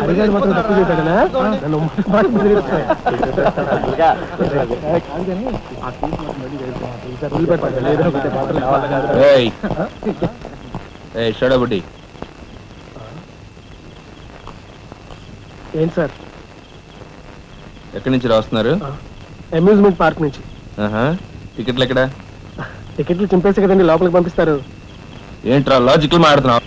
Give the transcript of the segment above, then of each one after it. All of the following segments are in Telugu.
హరిగాడు మాత్రం తక్కువ చేశాడనా? నన్ను ఏంటి సార్? ఎక్కడి నుంచి రాస్తున్నారు? అమ్యూజ్మెంట్ పార్క్ నుంచి. టికెట్లు ఎక్కడ? టికెట్లు చింపేసి కదండి లోపలికి పంపిస్తారు. ఏంట్రా లాజికల్ మాడుతున్నావు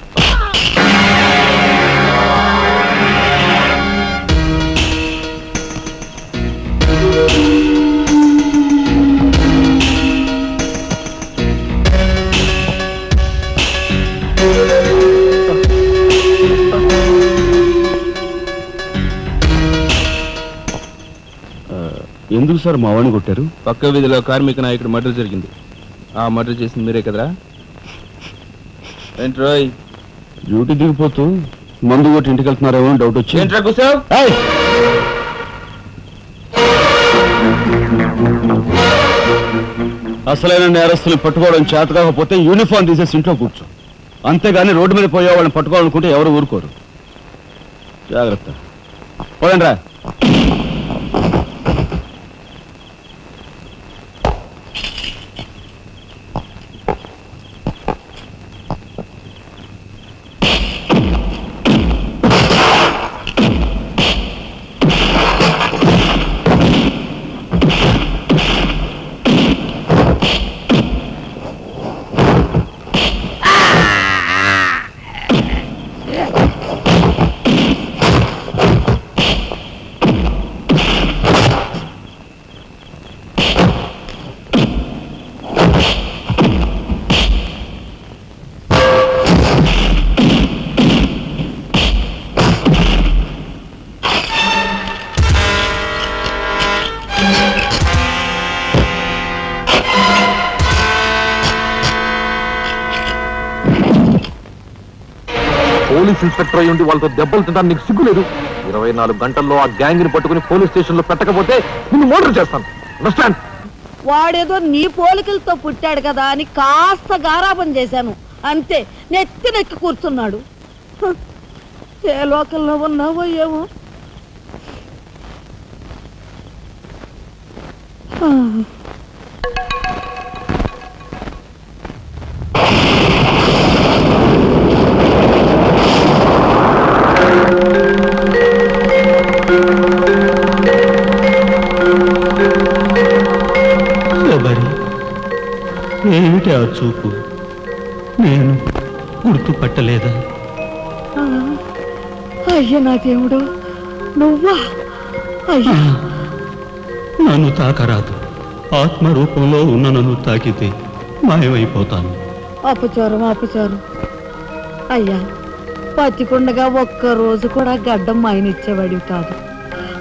ఎందుకు సార్ మా వాడిని కొట్టారు? పక్క వీధిలో కార్మిక నాయకుడు మర్డర్ జరిగింది. ఆ మర్డర్ చేసింది మీరే కదరా? ఏంట్రోయ్ డ్యూటీ దిగిపోతూ మందు కొట్టి ఇంటికి వెళ్తున్నారేమో అని డౌట్ వచ్చి ఏంట్రా కూసావు ఏయ్! అసలైన నేరస్తులు పట్టుకోవడం చేత కాకపోతే యూనిఫామ్ తీసేసి ఇంట్లో కూర్చో. అంతేగాని రోడ్డు మీద పోయే వాళ్ళని పట్టుకోవాలనుకుంటే ఎవరు ఊరుకోరు. జాగ్రత్త. పోయండి రా పోలీస్ ఇన్స్పెక్టర్ అయ్యి ఉండి వాళ్ళతో దెబ్బలు తింటాను నీకు సిగ్గులేదు? ఇరవై నాలుగు గంటల్లో ఆ గ్యాంగ్ని పట్టుకుని పోలీస్ స్టేషన్లో పెట్టకపోతే నిన్ను మోడర్ చేస్తాను. అండర్స్టాండ్ వాడేదో నీ పోలికలతో పుట్టాడు కదా అని కాస్త గారాబం చేశాను. అంతే నెత్తి నెక్కి కూర్చున్నాడు ఏ లోకంలో ఉన్నావో ఏమో ఆ. శబరి ఏమిటి ఆ చూపు? నేను గుర్తుపట్టలేదా. అయ్య నా దేవుడు నువ్వా? అయ్యా. నన్ను తాకరాదు. ఆత్మ రూపంలో ఉన్న నన్ను తాకితే మాయమైపోతాను. అపచారం అపచారం అయ్యా బతికుండగా ఒక్క రోజు కూడా గడ్డం మాయనిచ్చేవాడివి కాదు.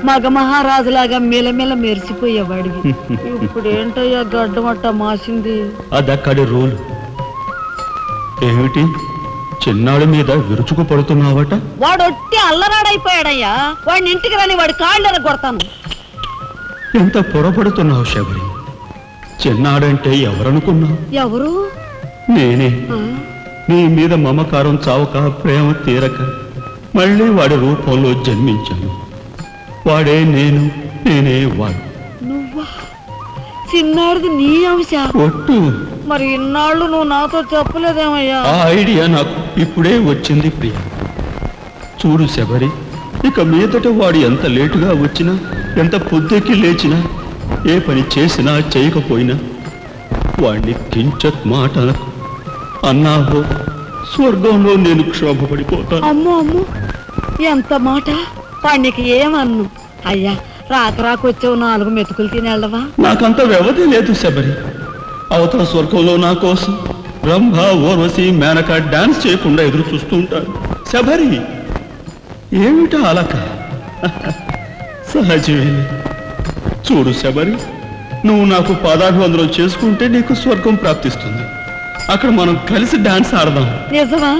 మగ మహారాజులాగా మెలమెల మెరిసిపోయేవాడివి. ఇప్పుడు ఏంటయ్యా గడ్డం అట్ట మాసింది? అదక్కడి రూలు. ఏమిటి? చిన్నాడి మీద విరుచుకు పడుతున్నావట? వాడు ఒట్టి అల్లరాడైపోయాడయ్యా. వాడిని ఇంటికి రాని వాడి కాళ్ళు కొడతాను. ఎంత పొరపడుతున్నావు శబరి? చిన్నాడంటే ఎవరనుకున్నావు? ఎవరు? నేనే? నీ మీద మమకారం చావక ప్రేమ తీరక మళ్ళీ వాడి రూపంలో జన్మించాను. వాడే నేను నేనే వాడు. నువ్వా? చిన్నాడిది నీ అంశ. ఒట్టు. మరి ఇన్నాళ్ళు నువ్వు నాతో చెప్పలేదేమయ్యా? ఆ ఐడియా నాకు ఇప్పుడే వచ్చింది ప్రియ. చూడు శబరి ఇక మీదట వాడు ఎంత లేటుగా వచ్చినా ఎంత పొద్దుకి లేచినా ఏ పని చేసినా చేయకపోయినా వాడిని కించత్ మాట. అన్నాహో స్వర్గంలో నేను క్షోభపడిపోతాను. అమ్మో అమ్మో ఎంత మాట? వాడికి ఏమన్ను? అయ్యా రాక రాకొచ్చావు నాలుగు మెతుకులు తినేళ్ళవా? నాకంత వ్యవధి లేదు శబరి. అవతల స్వర్గంలో నా కోసం బ్రహ్మ ఓర్వశి మేనక డాన్స్ చేయకుండా ఎదురు చూస్తూ ఉంటారు. శబరి ఏమిటా అలక? సహజమే చూడు శబరి నువ్వు నాకు పాదాభివందనం చేసుకుంటే నీకు స్వర్గం ప్రాప్తిస్తుంది. అక్కడ మనం కలిసి డాన్స్ ఆడదాం. నిజమా!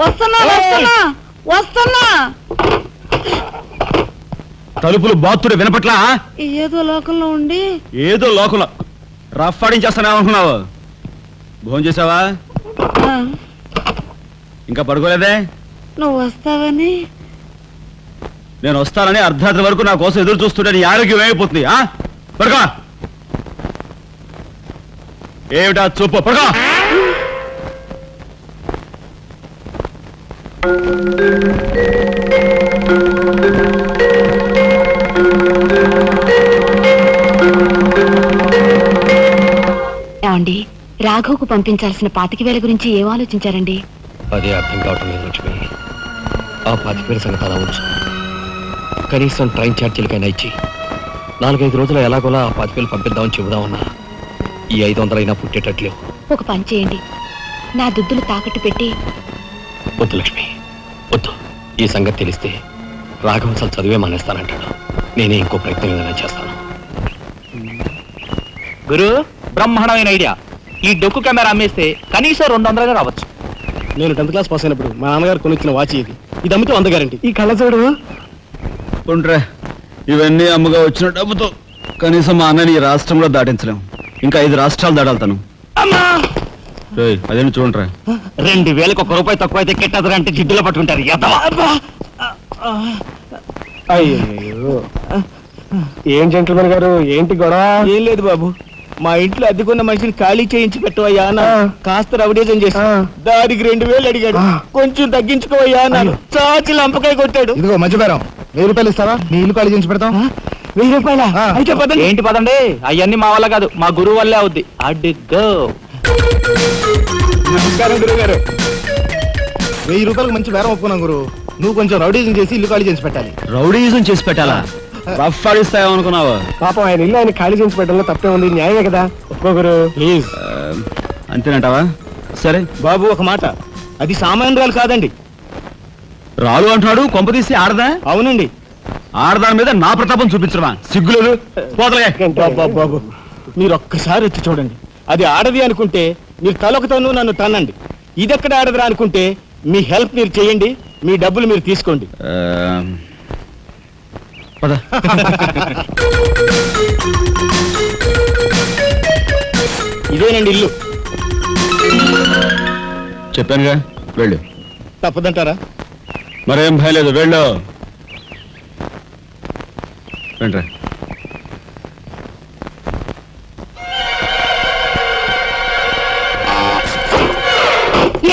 వస్తున్నా వస్తున్నా వస్తున్నా! తలుపులు బాత్తుడు వినపట్లా? ఏదో లోకంలో ఉండి ఏదో లోకంలో. రఫ్ ఆడించేస్తానేమనుకున్నావు భోజనం చేసావా? ఇంకా పడుకోలేదే? నువ్వు వస్తావని? నేను వస్తానని అర్ధరాత్రి వరకు నా కోసం ఎదురు చూస్తుంటే నీ ఆరోగ్యం ఏమైపోతుంది ఆ? పడుకో. ఏమిటా చూపు? పడుకో. ఏమండి రాఘవ్కు పంపించాల్సిన పాతిక వేల గురించి ఏం ఆలోచించారండి? అదే అర్థం కావటం లేదు లక్ష్మి. ఆ పాతిక వేల సంగతి అలా ఉంచు. కనీసం ట్రైన్ ఛార్జీలకైనా ఇచ్చి. నాలుగైదు రోజులు ఎలాగోలా ఆ పాతిక వేలు పంపిద్దామని చెబుదామన్నా. ఈ ఐదు వందలైనా పుట్టేటట్లేవు. ఒక పని చేయండి. నా దుద్దులు తాకట్టు పెట్టి వద్దు లక్ష్మి. వద్దు. ఈ సంగతి తెలిస్తే రాఘవ అసలు చదివే మానేస్తానంటాడు. నేనే ఇంకో ప్రయత్నం ఏదైనా చేస్తాను. గురు! బ్రహ్మాండమైన ఐడియా. ఈ డొక్కు కెమెరా అమ్మేస్తే కనీసం రెండు వందలుగా రావచ్చు. నేను టెన్త్ క్లాస్ పాస్ అయినప్పుడు మా నాన్నగారు కొనిచ్చిన వాచ్ ఇది. ఇది అమ్మితే వంద గ్యారంటీ. ఈ కళ్ళజోడు ఉండ్రే ఇవన్నీ అమ్మగా వచ్చిన డబ్బుతో కనీసం మా అన్నని ఈ రాష్ట్రంలో దాటించలేం. ఇంకా ఐదు రాష్ట్రాలు దాడాలతాను. అదేమి చూడండిరా రెండు వేలకు ఒక రూపాయి తక్కువ అయితే కెట్టదురా అంటే జిడ్డులో పట్టుకుంటారు. అయ్యో ఏం జెంట్లమెన్ గారు? ఏంటి గొడవ? ఏం లేదు బాబు. మా ఇంట్లో అద్దెకున్న మనిషిని ఖాళీ చేయించి పెట్టవయ్యా అన్నాడు కాస్త రవిడేజం చేసి. దానికి రెండు వేలు అడిగాడు. కొంచెం తగ్గించుకోవయ్యా అన్నాడు. చాచి లంపకాయ కొట్టాడు. ఇదిగో మంచి బేరం వెయ్యి రూపాయలు ఇస్తావా? నీ ఇల్లు ఖాళీ చేసి పెడతాం వెయ్యి రూపాయల? ఆ. అయితే పదండి. ఏంటి పదండి? అవన్నీ మా వల్ల కాదు. మా గురువు వల్లే అవుద్ది. అడ్డుగో నమస్కారం గురువు గారు. వెయ్యి రూపాయలకు మంచి బేరం ఒప్పుకున్నాం గురు నువ్వు కొంచెం రౌడీజం చేసి ఇల్లు ఖాళీ చేసి పెట్టాలి. రౌడీజం చేసి పెట్టాలా? రఫ్ ఆడిస్తాయేమనుకున్నావా పాపం ఆయన ఇల్లు ఆయన ఖాళీ చేసి పెట్టడంలో తప్పే ఉంది. న్యాయమే కదా? ఒప్పుకో గురు. ప్లీజ్ అంతేనంటావా? సరే. బాబు ఒక మాట. అది సామాన్యురాలు కాదండి. రాలు అంటున్నాడు కొంప తీసి ఆడదా? అవునండి. ఆడదాని మీద నా ప్రతాపం చూపించడమా? సిగ్గులేదు? పోతలే. బాబు బాబు మీరు ఒక్కసారి వచ్చి చూడండి. అది ఆడది అనుకుంటే మీరు తలొకతోనూ నన్ను తన్నండి. ఇదెక్కడ ఆడదురా అనుకుంటే మీ హెల్ప్ మీరు చేయండి మీ డబ్బులు మీరు తీసుకోండి. పద. ఇదేనండి ఇల్లు. చెప్పానుగా వెళ్ళు. తప్పదంటారా? మరేం భయం లేదు వెళ్ళు. వెంట్రా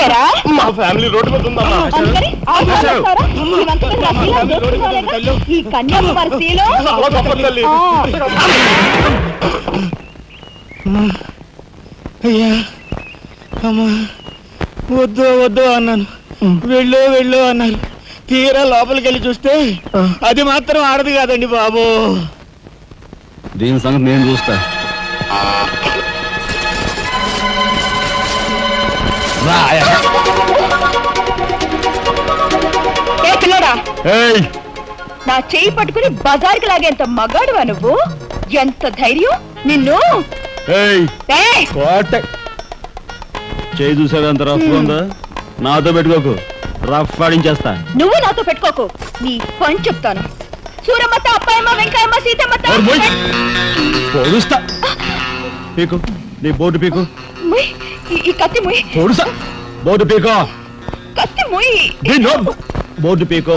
ఏరా? మా ఫ్యామిలీ రోడ్డు మీద ఉందమ్మా. అందుకని ఆ ఊరు వస్తారా? ఈ వంక మీద నా పిల్ల దొరుకుతాలేగా? ఈ కన్యాకుమారి స్త్రీలు? చాలా గొప్ప తల్లి. ఆ, అయ్యా అమ్మా వద్దు వద్దు అన్నాను. వెళ్ళు వెళ్ళు అన్నారు. తీరా లోపలికి వెళ్ళి చూస్తే అది మాత్రం ఆడదు కాదండి బాబు. దీని సంగతి నేను చూస్తా. ఏ పిల్లడా? ఏయ్. నా చేయి పట్టుకుని బజార్కి లాగేంత మగాడువా నువ్వు? ఎంత ధైర్యం? నిన్ను? ఏయ్. ఏయ్! కోట. చేయి చూసావా ఎంత రఫ్ ఉందా? నాతో పెట్టుకోకు. రఫ్ ఆడించేస్తా. నువ్వు నాతో పెట్టుకోకు. నీ పని చెప్తాను. సూరమ్మత అప్పాయమ్మ వెంకాయమ్మ సీతమ్మత ఓర్. పొడుస్తా. పీకు. నీ బోర్డు పీకు. కత్తి ముయ్ పొడుస్తా బోర్డు పీకో. కత్తి ముయ్ దీన్ని బోర్డు పీకో.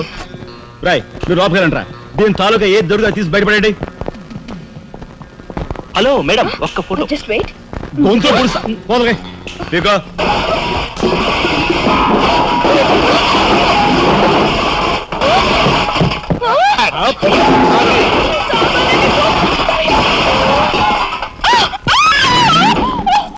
రాయ్ మీరు రండి దీని తాలూకా ఏది దొరుకుతా తీసి బయటపడండి హలో మేడం ఒక్క ఫోటో. జస్ట్ వెయిట్ గొంతు పొడుస్తా పోదలే పీకో.